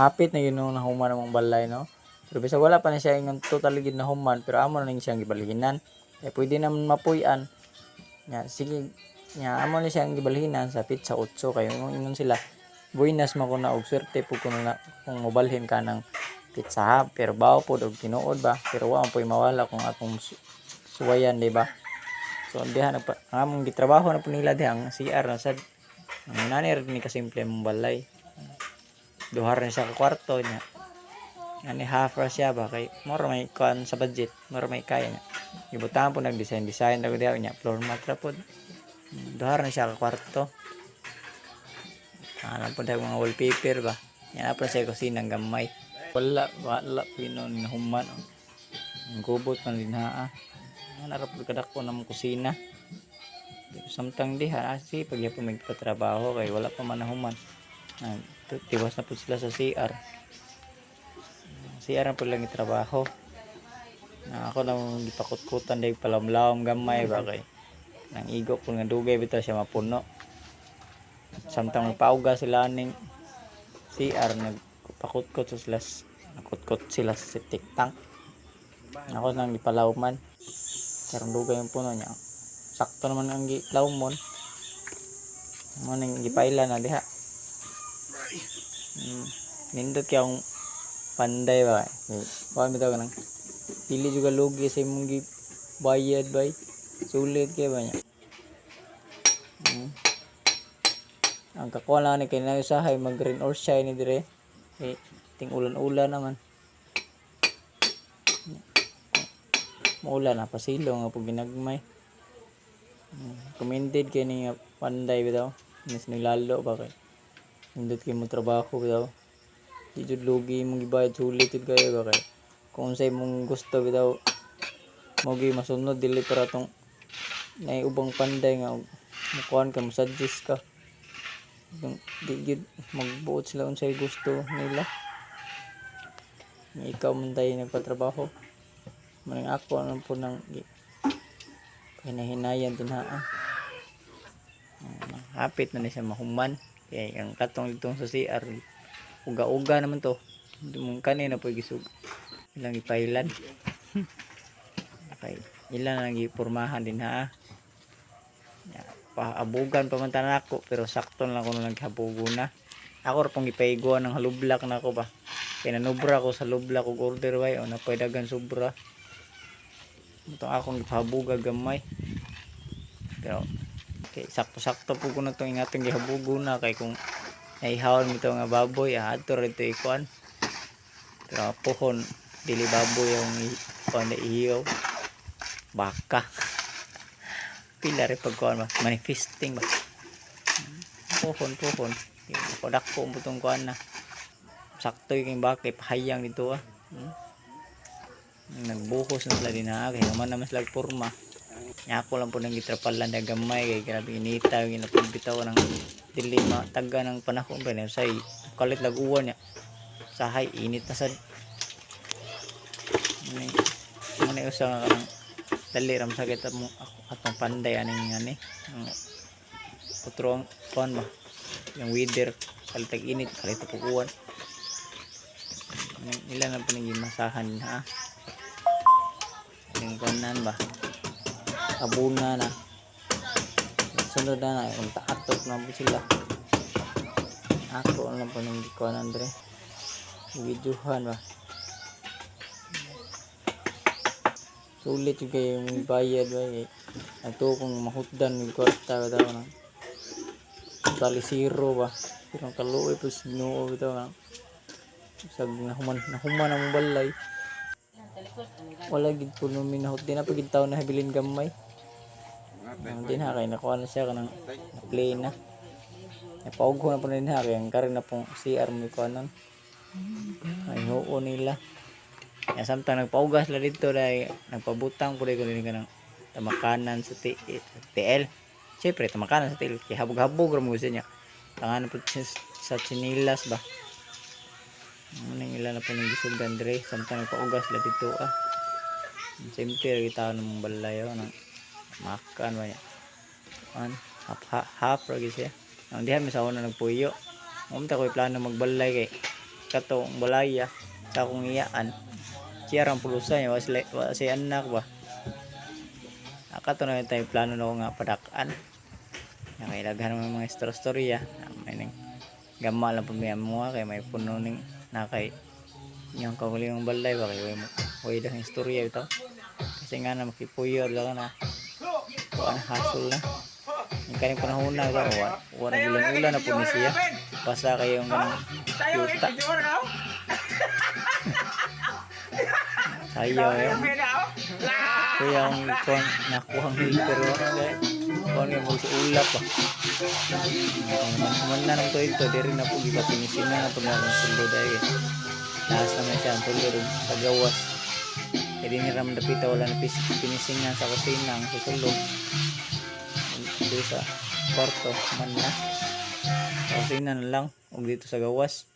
hapit na yun nung nahuman ng balay no? Pero bisa wala pa na siya ingon totally gid nahuman pero amo na ning siyang gibalhinan. Eh pwede naman mapuy-an. Nya sige nya amo na siyang gibalhinan sa pizza 8 kayo ingon sila buinas man ko na og swerte pud kuno na kung mobalhin ka ng pizza hub pero bawo pod og tinuod ba? Pero wa po'y mawala kung atong su- suwayan di ba? So diha na pa ang among gitrabaho na po nila diha ang CR na sad. Ang nani rin ni kasimple mong balay duhar na siya ka kwarto niya. Ani half ra siya ba? Kay moro may kuan sa budget moro may kaya niya. Ibutahan po nag design design daw diha niya. Floor mat ra pod duhar na siya ka kwarto. Alam po dahil mga wallpaper ba? Yan po siya kusina ng gamay. Wala wala pinon human ang gubot man din ha yan na po kadako ng kusina. Samtang diha asi pag yapon may patrabaho kay wala pa man nahuman tu- tiwas na po sila sa CR CR na po lang trabaho na ako nang gipakutkutan dahil palamlawam gamay ba kay nang igo po nga dugay bitaw siya mapuno. Samtang pauga sila ning CR nagpakutkot sa sila nakutkot sila sa septic tank. Ako nang gipalawman. Karang dugay yung puno niya. Sakto naman ang gilawmon mo ning gipaila na diha bitaw ka nang pili juga lugi sa imong gibayad bay sulit kaya ba niya mm. ang kakuha ni kay na usahay mag green or shine dire eh ting ulan-ulan naman maulan na pasilo nga pag ginagmay Mm, commended kay ni panday bitaw mas nilalo ba kay hindot kay mo trabaho bitaw. Di jud lugi mong gibayad sulit jud kayo ba kay kung unsay mong gusto bitaw mo gi masunod dili para tong nay ubang panday nga mukuan ka mo suggest ka. Yung- di gid magbuot sila unsay gusto nila. Ikaw man tayo nagpatrabaho. Maning ako ano po nang hinahinayan din ha? Ah. Hapit na ni siya mahuman kaya ang katong itong sa CR uga-uga naman to. Mo kanina po gisug. Ilang ipailan. Okay ilan lang ipurmahan din ha? Ya, paabugan pa man tanan ako pero sakto lang ko nung naghabugo na. Ako pong gipaiguan ng halublak na ako ba? Kaya ko sa lublak og order way o napaydagan sobra. Ito akong gipahabuga gamay. Pero kay sakto-sakto po ko na itong ingatong gihabugo na. Kay kung naihawan mo ito nga baboy ah ato rito ikuan. Pero pohon dili baboy yung ikuan na ihiyaw. Baka. Pila rin pagkuan ba? Manifesting ba? Pohon pohon kodak po mo itong kuan na. Sakto yung baka ipahayang dito ah. Hmm? nagbuhos na sila din ha kaya naman naman sila porma Nya ako lang po nang gitrapalan na gamay. Kay grabe inita yung inapagbitaw ng dili mataga ng panahon. Ba na say kalit laguan niya. Sahay init na sad. Ni ni usa nga kanang dali ram sakit at mo atong panday aning ani ang otro ang kuan ba? Yung weather kalit tag init kalit pukuan ilan na po nang masahan ha yung kanan ba abuna na. Sunod na na kung taatok na po sila. Ako lang po nang kuan andre. Videohan ba? Sulit kayo yung bayad ba? Eh. Ato kung mahutdan yung kwarta ba daw na tali zero ba? Pero ang kaluoy po sinuo bitaw na sag nahuman nahuman ang balay. Wala gid po nung minahot din na pagid taon na habilin gamay ang din ha kay nakuha na siya kanang play na. Napaugho na po na din ha kay ang karin na pong CR mo ko nun. Ay hoo nila. Ya samtang nagpaugas sila dito dahil nagpabutang po ko din ka ng tamakanan sa TL siyempre tamakanan sa TL kaya habog-habog rin gusto niya tangan po sa chinilas ba? Ano nang ilan na po ng gisog dandre samtang nagpaugas sila dito ah. Siyempre kita ng balayo ng makan ba niya an half half, half ra gyud siya ang diha mi sa una nagpuyo. Umta ko plano magbalay kay kato ang balaya sa akong iyaan. Siya ram pulusan niya was si anak ba? Akato na tayo plano na ko nga padakan. Nakailaghan mo mga istorya storya may nang gama lang pamilya mo nga kay may puno ning na kay yung kahuli yung balay ba? Kay way dang istorya ito. Kasi nga na makipuyo lang na kuan hasol na. Yung kaning panahon na wala ulan ulan na po ni siya. Basta kayo yung ganang yuta. sayo yun kuya ang kuan nakuha ang pero kuan yung mag ulap pa man na nang to ito diri na po giba pinisin na na ang sulo dahil lakas naman siya ang sulo rin sa gawas kaya din ram dapita wala na pinisingan sa kusina ang susulog dito sa kwarto man na. Sa kusina na lang ug dito sa gawas